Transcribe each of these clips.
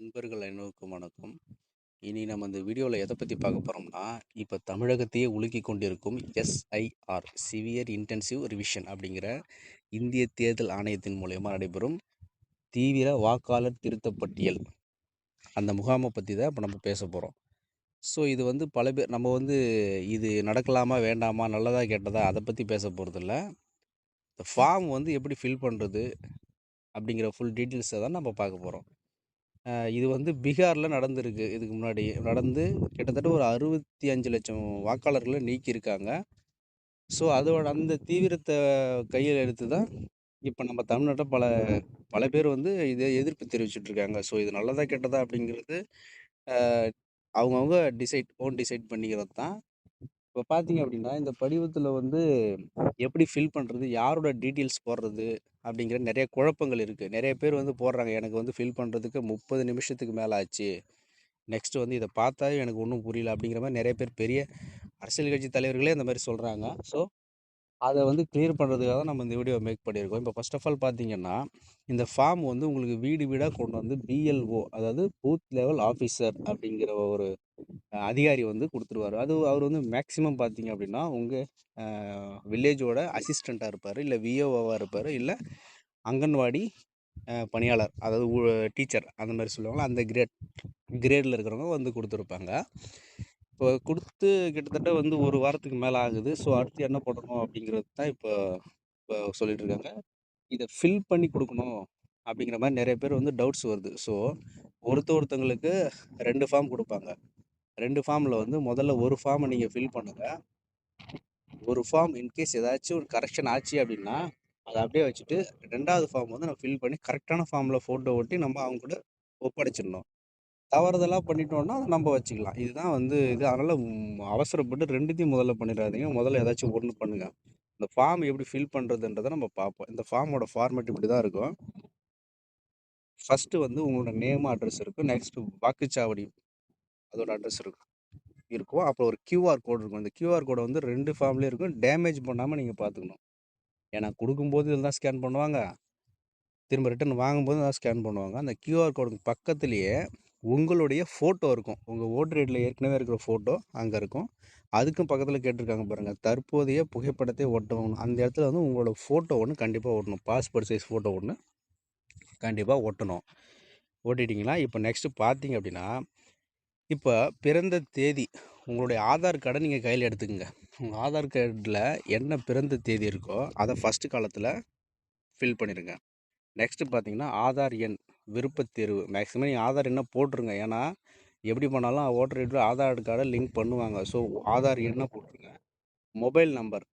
நண்பர்கள் அனைவருக்கும் வணக்கம். இனி நம்ம இந்த வீடியோவில் எதை பற்றி பார்க்க போகிறோம்னா இப்போ தமிழகத்தையே உலுக்கி கொண்டிருக்கும் எஸ்ஐஆர் சிவியர் இன்டென்சிவ் ரிவிஷன் அப்படிங்கிற இந்திய தேர்தல் ஆணையத்தின் மூலயமா நடைபெறும் தீவிர வாக்காளர் திருத்த பட்டியல். அந்த முகாமை பற்றி தான் இப்போ நம்ம பேச போகிறோம் ஸோ இது வந்து பல பேர் நம்ம வந்து இது நடக்கலாமா வேண்டாமா நல்லதா கெட்டதா அதை பற்றி பேச போகிறதில்ல இந்த ஃபார்ம் வந்து எப்படி ஃபில் பண்ணுறது அப்படிங்கிற ஃபுல் டீட்டெயில்ஸை தான் நம்ம பார்க்க போகிறோம் இது வந்து பீகாரில் நடந்திருக்கு. இதுக்கு முன்னாடி நடந்து கிட்டத்தட்ட ஒரு அறுபத்தி அஞ்சு லட்சம் வாக்காளர்களை நீக்கியிருக்காங்க. ஸோ அதோட அந்த தீவிரத்தை கையில் எடுத்து தான் இப்போ நம்ம தமிழ்நாட்டில் பல பல பேர் வந்து இதை எதிர்ப்பு தெரிவிச்சுட்டு இருக்காங்க. ஸோ இது நல்லதா கெட்டதா அப்படிங்கிறது அவங்கவுங்க டிசைட் ஓன் டிசைட் பண்ணிக்கிறது தான். இப்போ பார்த்தீங்க அப்படின்னா இந்த படிவத்தில் வந்து எப்படி ஃபில் பண்ணுறது யாரோட டீட்டெயில்ஸ் போடுறது அப்படிங்கிற நிறைய குழப்பங்கள் இருக்குது நிறைய பேர் வந்து போடுறாங்க. எனக்கு வந்து ஃபில் பண்ணுறதுக்கு முப்பது நிமிஷத்துக்கு மேலே ஆச்சு. நெக்ஸ்ட்டு வந்து இதை பார்த்தா எனக்கு ஒன்றும் புரியல அப்படிங்கிற மாதிரி நிறைய பேர் பெரிய அரசியல் கட்சி தலைவர்களே இந்த மாதிரி சொல்கிறாங்க ஸோ அதை வந்து கிளியர் பண்ணுறதுக்காக தான் நம்ம இந்த வீடியோ மேக் பண்ணியிருக்கோம். இப்போ ஃபர்ஸ்ட் ஆஃப் ஆல் பார்த்தீங்கன்னா இந்த ஃபார்ம் வந்து உங்களுக்கு வீடு வீடாக கொண்டு வந்து பிஎல்ஓ அதாவது பூத் லெவல் ஆஃபீஸர் அப்படிங்கிற ஒரு அதிகாரி வந்து கொடுத்துருவாரு. அது அவர் வந்து மேக்ஸிமம் பார்த்தீங்க அப்படின்னா உங்கள் வில்லேஜோட அசிஸ்டண்ட்டாக இருப்பார் இல்லை விஓவாக இருப்பார் இல்லை அங்கன்வாடி பணியாளர் அதாவது டீச்சர் அந்த மாதிரி சொல்லுவாங்களா அந்த கிரேட் கிரேடில் இருக்கிறவங்க வந்து கொடுத்துருப்பாங்க. இப்போ கொடுத்து கிட்டத்தட்ட வந்து ஒரு வாரத்துக்கு மேலே ஆகுது. ஸோ அடுத்து என்ன பண்ணணும் அப்படிங்கிறது தான் இப்போ இப்போ சொல்லிட்டு இருக்காங்க. இதை ஃபில் பண்ணி கொடுக்கணும் அப்படிங்கிற மாதிரி நிறைய பேர் வந்து டவுட்ஸ் வருது. ஸோ ஒருத்த ஒருத்தங்களுக்கு ரெண்டு ஃபார்ம் கொடுப்பாங்க. ரெண்டு ஃபார்மில் வந்து முதல்ல ஒரு ஃபார்மை நீங்கள் ஃபில் பண்ணுங்கள் ஒரு ஃபார்ம் இன்கேஸ் ஏதாச்சும் ஒரு கரெக்ஷன் ஆச்சு அப்படின்னா அதை அப்படியே வச்சுட்டு ரெண்டாவது ஃபார்ம் வந்து நம்ம ஃபில் பண்ணி கரெக்டான ஃபார்மில் ஃபோட்டோ ஒட்டி நம்ம அவங்க கூட ஒப்படைச்சிடணும். தவறுதலாக பண்ணிட்டோம்னா அதை நம்ம வச்சுக்கலாம். இதுதான் வந்து இது. அதனால் அவசரப்பட்டு ரெண்டுத்தையும் முதல்ல பண்ணிடாதீங்க. முதல்ல ஏதாச்சும் ஒன்று பண்ணுங்கள் இந்த ஃபார்ம் எப்படி ஃபில் பண்ணுறதுன்றதை நம்ம பார்ப்போம். இந்த ஃபார்மோட ஃபார்மேட் இப்படி தான் இருக்கும். ஃபஸ்ட்டு வந்து உங்களோட நேம் அட்ரஸ் இருக்கும். நெக்ஸ்ட்டு வாக்குச்சாவடி அதோட அட்ரஸ் இருக்கும். இருக்கும். அப்புறம் ஒரு கியூஆர் கோடு இருக்கும். இந்த கியூஆர் கோடை வந்து ரெண்டு ஃபார்ம்லேயும் இருக்கும். டேமேஜ் பண்ணாமல் நீங்கள் பார்த்துக்கணும். ஏன்னா கொடுக்கும்போது இதில் தான் ஸ்கேன் பண்ணுவாங்க. திரும்ப ரிட்டர்ன் வாங்கும்போது தான் ஸ்கேன் பண்ணுவாங்க. அந்த கியூஆர் கோடுக்கு பக்கத்துலேயே உங்களுடைய ஃபோட்டோ இருக்கும். உங்கள் ஓட்டர் ஐடியில் ஏற்கனவே இருக்கிற ஃபோட்டோ அங்கே இருக்கும். அதுக்கும் பக்கத்தில் கேட்டிருக்காங்க பாருங்கள் தற்போதைய புகைப்படத்தை ஒட்டணும் அந்த இடத்துல வந்து உங்களோட ஃபோட்டோ ஒன்று கண்டிப்பாக ஓட்டணும். பாஸ்போர்ட் சைஸ் ஃபோட்டோ ஒன்று கண்டிப்பாக ஒட்டணும் ஓட்டிட்டிங்களா இப்போ நெக்ஸ்ட்டு பார்த்தீங்க அப்படின்னா இப்போ பிறந்த தேதி உங்களுடைய ஆதார் கார்டை நீங்கள் கையில் எடுத்துக்கோங்க. உங்கள் ஆதார் கார்டில் என்ன பிறந்த தேதி இருக்கோ அதை ஃபஸ்ட்டு காலத்தில் ஃபில் பண்ணிடுங்க நெக்ஸ்ட்டு பார்த்தீங்கன்னா ஆதார் எண். விருப்பத்தேர்வு. மேக்ஸிமம் நீங்கள் ஆதார் என்ன போட்டுருங்க. ஏன்னா எப்படி பண்ணாலும் ஓட்டர் ஐடியில் ஆதார் கார்டை லிங்க் பண்ணுவாங்க. ஸோ ஆதார் என்ன போட்டுருங்க. Mobile number.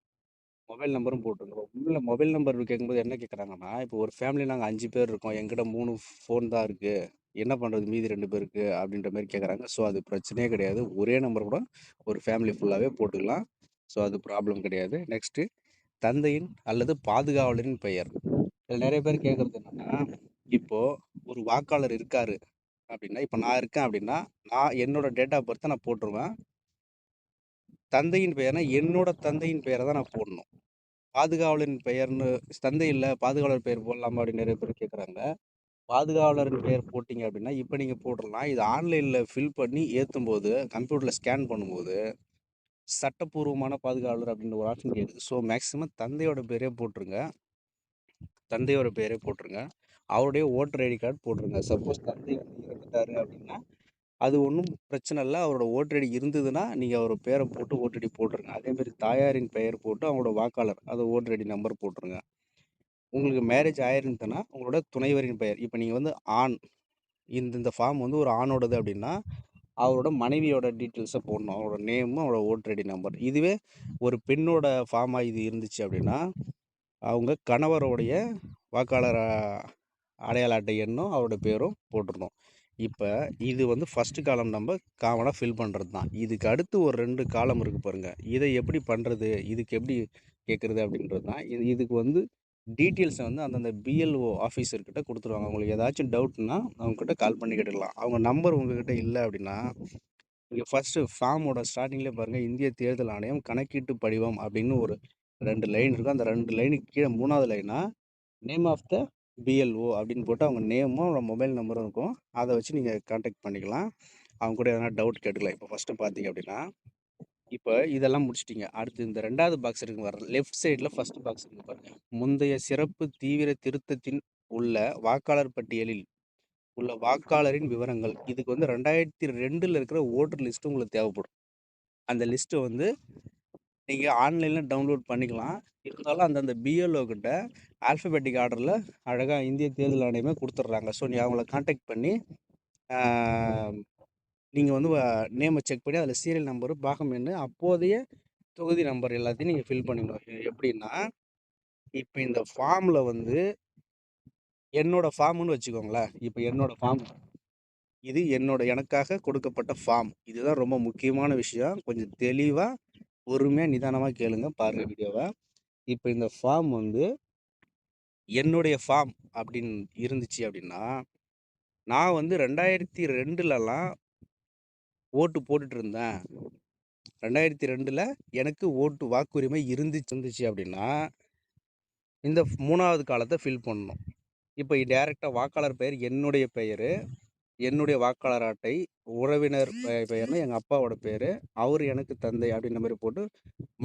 மொபைல் நம்பரும் போட்டுருங்க. உள்ள மொபைல் நம்பர் கேட்கும்போது என்ன கேட்குறாங்கன்னா இப்போ ஒரு ஃபேமிலி நாங்கள் அஞ்சு பேர் இருக்கோம். எங்கிட்ட மூணு ஃபோன் தான் இருக்குது என்ன பண்ணுறது மீதி ரெண்டு பேருக்கு அப்படின்ற மாதிரி கேட்குறாங்க. ஸோ அது பிரச்சனையே கிடையாது. ஒரே நம்பர் கூட ஒரு ஃபேமிலி ஃபுல்லாகவே போட்டுக்கலாம். ஸோ அது ப்ராப்ளம் கிடையாது. நெக்ஸ்ட்டு தந்தையின் அல்லது பாதுகாவலரின் பெயர். இதில் நிறைய பேர் கேட்குறது என்னன்னா இப்போது ஒரு வாக்காளர் இருக்கார் அப்படின்னா இப்போ நான் இருக்கேன் அப்படின்னா நான் என்னோட டேட் ஆஃப் பர்த்தை நான் போட்டுருவேன். தந்தையின் பெயர்னா என்னோட தந்தையின் பெயரை தான் நான் போடணும். பாதுகாவலரின் பெயர்னு தந்தை இல்லை பாதுகாவலர் பெயர் போடலாமா அப்படின்னு நிறைய பேர் கேட்குறாங்க பாதுகாவலரின் பெயர் போட்டிங்க அப்படின்னா இப்போ நீங்கள் போட்டுடலாம் இது ஆன்லைனில் ஃபில் பண்ணி ஏற்றும் போது கம்ப்யூட்டரில் ஸ்கேன் பண்ணும்போது சட்டப்பூர்வமான பாதுகாவலர் அப்படின்னு ஒரு ஆப்ஷன் கேட்குது ஸோ மேக்ஸிமம் தந்தையோட பேரே போட்டுருங்க. தந்தையோட பேரே போட்டுருங்க. அவருடைய ஓட்டர் ஐடி கார்டு போட்டுருங்க சப்போஸ் தந்தை வந்து இறந்துட்டாரு அப்படின்னா அது ஒன்றும் பிரச்சனை இல்லை. அவரோட ஓட்டர் ஐடி இருந்ததுன்னா நீங்கள் அவர் பேரை போட்டு ஓட்டர் ஐடி போட்டுருங்க. அதேமாரி தாயாரின் பெயர் போட்டு அவங்களோட வாக்காளர் அதை ஓட்டர் ஐடி நம்பர் போட்டுருங்க. உங்களுக்கு மேரேஜ் ஆயிருந்ததுன்னா உங்களோட துணைவரின் பெயர். இப்போ நீங்கள் வந்து ஆண் இந்த இந்த ஃபார்ம் வந்து ஒரு ஆணோடது அப்படின்னா அவரோட மனைவியோட டீட்டெயில்ஸை போடணும். அவரோட நேமும் அவரோட ஓட்டர் ஐடி நம்பர் இதுவே ஒரு பெண்ணோட ஃபார்மாக இது இருந்துச்சு அப்படின்னா அவங்க கணவருடைய வாக்காளர் அடையாள அட்டை எண்ணும் அவரோட பேரும் போட்டுருணும் இப்போ இது வந்து ஃபஸ்ட்டு காலம் நம்ம காமனாக ஃபில் பண்ணுறது தான். இதுக்கு அடுத்து ஒரு ரெண்டு காலம் இருக்குது பாருங்கள் இதை எப்படி பண்ணுறது இதுக்கு எப்படி கேட்குறது அப்படின்றது தான். இது இதுக்கு வந்து டீட்டெயில்ஸை வந்து அந்தந்த பிஎல்ஓ ஆஃபீஸர்கிட்ட கொடுத்துருவாங்க. உங்களுக்கு ஏதாச்சும் டவுட்னா அவங்கக்கிட்ட கால் பண்ணி கேட்டுக்கலாம். அவங்க நம்பர் உங்ககிட்ட இல்லை அப்படின்னா இங்கே ஃபஸ்ட்டு ஃபார்மோட ஸ்டார்டிங்லேயே பாருங்கள் இந்திய தேர்தல் ஆணையம் கணக்கீட்டு படிவம் அப்படின்னு ஒரு ரெண்டு லைன் இருக்கும். அந்த ரெண்டு லைனுக்கு கீழே மூணாவது லைனா நேம் ஆஃப் த பிஎல்ஓ அப்படின்னு போட்டு அவங்க நேமும் மொபைல் நம்பரும் இருக்கும். அதை வச்சு நீங்கள் காண்டாக்ட் பண்ணிக்கலாம். அவங்க கூட எதனா டவுட் கேட்டுக்கலாம். இப்போ ஃபஸ்ட்டு பார்த்தீங்க அப்படின்னா இப்போ இதெல்லாம் முடிச்சிட்டிங்க. அடுத்து இந்த ரெண்டாவது பாக்ஸ் இருக்கு வர லெஃப்ட் சைடில் ஃபர்ஸ்ட் பாக்ஸ் இருக்கு பாருங்கள் முந்தைய சிறப்பு தீவிர திருத்தத்தின் உள்ள வாக்காளர் பட்டியலில் உள்ள வாக்காளரின் விவரங்கள். இதுக்கு வந்து ரெண்டாயிரத்தி ரெண்டில் இருக்கிற ஓட்டர் லிஸ்ட்டு உங்களுக்கு தேவைப்படும். அந்த லிஸ்ட்டை வந்து நீங்கள் ஆன்லைனில் டவுன்லோட் பண்ணிக்கலாம். இருந்தாலும் அந்தந்த பிஎல்ஓ கிட்ட ஆல்ஃபபெட்டிக் ஆர்டரில் அழகாக இந்திய தேர்தல் ஆணையமே கொடுத்துட்றாங்க. ஸோ நீ அவங்கள காண்டாக்ட் பண்ணி நீங்கள் வந்து நேமை செக் பண்ணி அதில் சீரியல் நம்பரு பாகம் என்ன அப்போதைய தொகுதி நம்பர் எல்லாத்தையும் நீங்கள் ஃபில் பண்ணிடணும் எப்படின்னா இப்போ இந்த ஃபார்மில் வந்து என்னோட ஃபார்ம்னு வச்சுக்கோங்களேன். இப்போ என்னோட ஃபார்ம் இது என்னோட எனக்காக கொடுக்கப்பட்ட ஃபார்ம் இதுதான் ரொம்ப முக்கியமான விஷயம். கொஞ்சம் தெளிவாக பொறுமையாக நிதானமாக கேளுங்க பாருங்கள் வீடியோவை. இப்போ இந்த ஃபார்ம் வந்து என்னுடைய ஃபார்ம் அப்படின்னு இருந்துச்சு அப்படின்னா நான் வந்து ரெண்டாயிரத்தி ரெண்டுலலாம் ஓட்டு போட்டுட்டு இருந்தேன் ரெண்டாயிரத்தி ரெண்டில் எனக்கு ஓட்டு வாக்குரிமை இருந்துச்சு இருந்துச்சு அப்படின்னா இந்த மூணாவது காலத்தை ஃபில் பண்ணணும். இப்போ டேரெக்டாக வாக்காளர் பெயர் என்னுடைய பெயர். என்னுடைய வாக்காளர் அட்டை உறவினர் பெயர்னா எங்கள் அப்பாவோட பேர் அவர் எனக்கு தந்தை அப்படின்ற மாதிரி போட்டு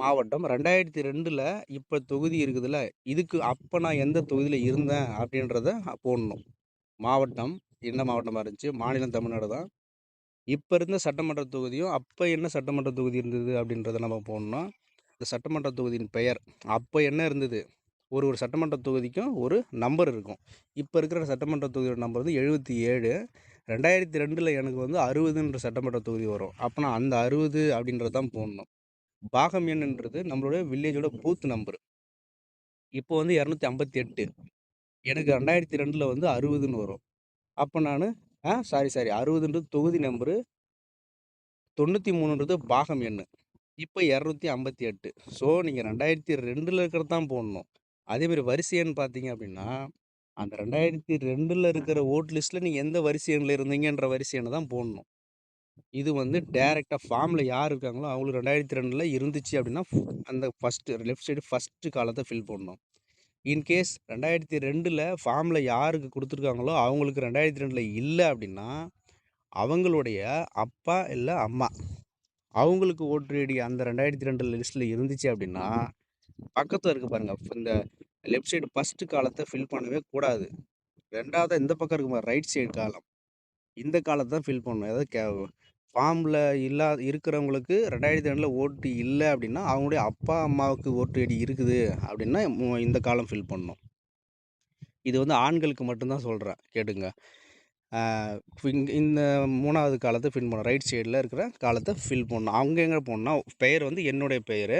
மாவட்டம். ரெண்டாயிரத்தி ரெண்டில் இப்போ தொகுதி இருக்குதுல்ல இதுக்கு அப்போ நான் எந்த தொகுதியில் இருந்தேன் அப்படின்றத போடணும். மாவட்டம் என்ன மாவட்டமாக இருந்துச்சு? மாநிலம் தமிழ்நாடு தான். இப்போ இருந்த சட்டமன்ற தொகுதியும் அப்போ என்ன சட்டமன்ற தொகுதி இருந்தது அப்படின்றத நம்ம போடணும். இந்த சட்டமன்ற தொகுதியின் பெயர் அப்போ என்ன இருந்தது? ஒரு ஒரு சட்டமன்ற தொகுதிக்கும் ஒரு நம்பர் இருக்கும். இப்போ இருக்கிற சட்டமன்ற தொகுதியோட நம்பர் வந்து எழுபத்தி ஏழு. ரெண்டாயிரத்தி ரெண்டில் எனக்கு வந்து அறுபதுன்ற சட்டமன்ற தொகுதி வரும். அப்போனா அந்த அறுபது அப்படின்றது தான் போடணும். பாகம் என்னன்றது நம்மளுடைய வில்லேஜோட பூத் நம்பர் இப்போ வந்து இரநூத்தி ஐம்பத்தி எட்டு. எனக்கு ரெண்டாயிரத்தி ரெண்டில் வந்து அறுபதுன்னு வரும். அப்போ நான் ஆ சாரி சாரி அறுபதுன்றது தொகுதி நம்பரு தொண்ணூற்றி மூணுன்றது பாகம் எண்ணு. இப்போ இரநூத்தி ஐம்பத்தி எட்டு. ஸோ நீங்கள் ரெண்டாயிரத்தி ரெண்டில் இருக்கிறது தான் போடணும். அதேமாதிரி வரிசை எண் பார்த்தீங்க அப்படின்னா அந்த ரெண்டாயிரத்தி ரெண்டில் இருக்கிற ஓட் லிஸ்ட்டில் நீங்கள் எந்த வரிசை எண்ணில் இருந்தீங்கன்ற வரிசை எண்ணை தான் போடணும். இது வந்து டேரெக்டாக ஃபார்மில் யார் இருக்காங்களோ அவங்களுக்கு ரெண்டாயிரத்தி ரெண்டில் இருந்துச்சு அப்படின்னா அந்த ஃபஸ்ட்டு லெஃப்ட் சைடு ஃபஸ்ட்டு காலத்தை ஃபில் பண்ணணும் இன்கேஸ் ரெண்டாயிரத்தி ரெண்டில் ஃபார்மில் யாருக்கு கொடுத்துருக்காங்களோ அவங்களுக்கு ரெண்டாயிரத்தி ரெண்டில் இல்லை அப்படின்னா அவங்களுடைய அப்பா இல்லை அம்மா. அவங்களுக்கு ஓட்டு ஐடி அந்த ரெண்டாயிரத்தி ரெண்டு லிஸ்ட்டில் இருந்துச்சு அப்படின்னா பக்கத்தில் இருக்க பாருங்கள் இந்த லெஃப்ட் சைடு ஃபஸ்ட்டு காலத்தை ஃபில் பண்ணவே கூடாது. ரெண்டாவது இந்த பக்கம் இருக்க ரைட் சைடு காலம். இந்த காலத்தை தான் ஃபில் பண்ணணும். ஏதாவது கே ஃபார்மில் இல்லா இருக்கிறவங்களுக்கு ரெண்டாயிரத்தி ரெண்டில் ஓட்டு இல்லை அப்படின்னா அவங்களுடைய அப்பா அம்மாவுக்கு ஓட்டு ஐடி இருக்குது அப்படின்னா இந்த காலம் ஃபில் பண்ணணும். இது வந்து ஆண்களுக்கு மட்டும்தான் சொல்கிறேன் கேட்டுங்க இந்த மூணாவது காலத்தை ஃபில் பண்ணணும் ரைட் சைடில் இருக்கிற காலத்தை ஃபில் பண்ணணும் அவங்க எங்கே போடணும் பெயர் வந்து என்னுடைய பெயர்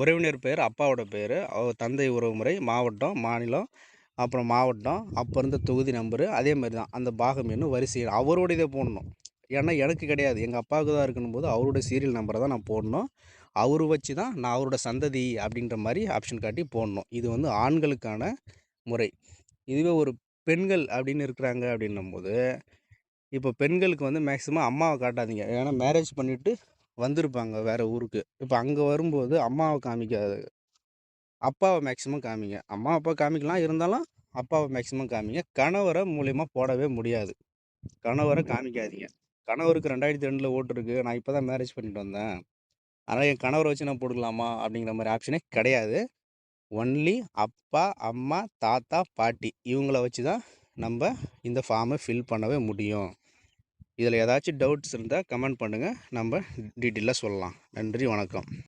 உறவினர் பெயர் அப்பாவோட பெயர் தந்தை உறவுமுறை மாவட்டம் மாநிலம் அப்புறம் மாவட்டம் அப்போ இருந்த தொகுதி நம்பரு அதே மாதிரி தான். அந்த பாகம் என்ன வரிசை அவருடையதை போடணும். ஏன்னா எனக்கு கிடையாது. எங்கள் அப்பாவுக்கு தான் இருக்கணும் போது அவருடைய சீரியல் நம்பரை தான் நான் போடணும். அவர் வச்சு தான் நான் அவரோட சந்ததி அப்படின்ற மாதிரி ஆப்ஷன் காட்டி போடணும். இது வந்து ஆண்களுக்கான முறை. இதுவே ஒரு பெண்கள் அப்படின்னு இருக்கிறாங்க அப்படின்னும்போது இப்போ பெண்களுக்கு வந்து மேக்ஸிமம் அம்மாவை காட்டாதீங்க. ஏன்னா மேரேஜ் பண்ணிவிட்டு வந்திருப்பாங்க வேறு ஊருக்கு. இப்போ அங்கே வரும்போது அம்மாவை காமிக்காது. அப்பாவை மேக்ஸிமம் காமிங்க. அம்மா அப்பா காமிக்கலாம். இருந்தாலும் அப்பாவை மேக்ஸிமம் காமிங்க. கணவரை மூலியமாக போடவே முடியாது. கணவரை காமிக்காதீங்க. கணவருக்கு ரெண்டாயிரத்தி ரெண்டில் ஓட்டு இருக்குது நான் இப்போ தான் மேரேஜ் பண்ணிட்டு வந்தேன். அதனால் என் கணவரை வச்சு நான் போட்டுக்கலாமா அப்படிங்கிற மாதிரி ஆப்ஷனே கிடையாது. ஒன்லி அப்பா அம்மா தாத்தா பாட்டி இவங்கள வச்சு தான் நம்ம இந்த ஃபார்மை ஃபில் பண்ணவே முடியும். இதில் ஏதாச்சும் டவுட்ஸ் இருந்தால் கமெண்ட் பண்ணுங்கள் நம்ம டீட்டெயிலாக சொல்லலாம். நன்றி வணக்கம்.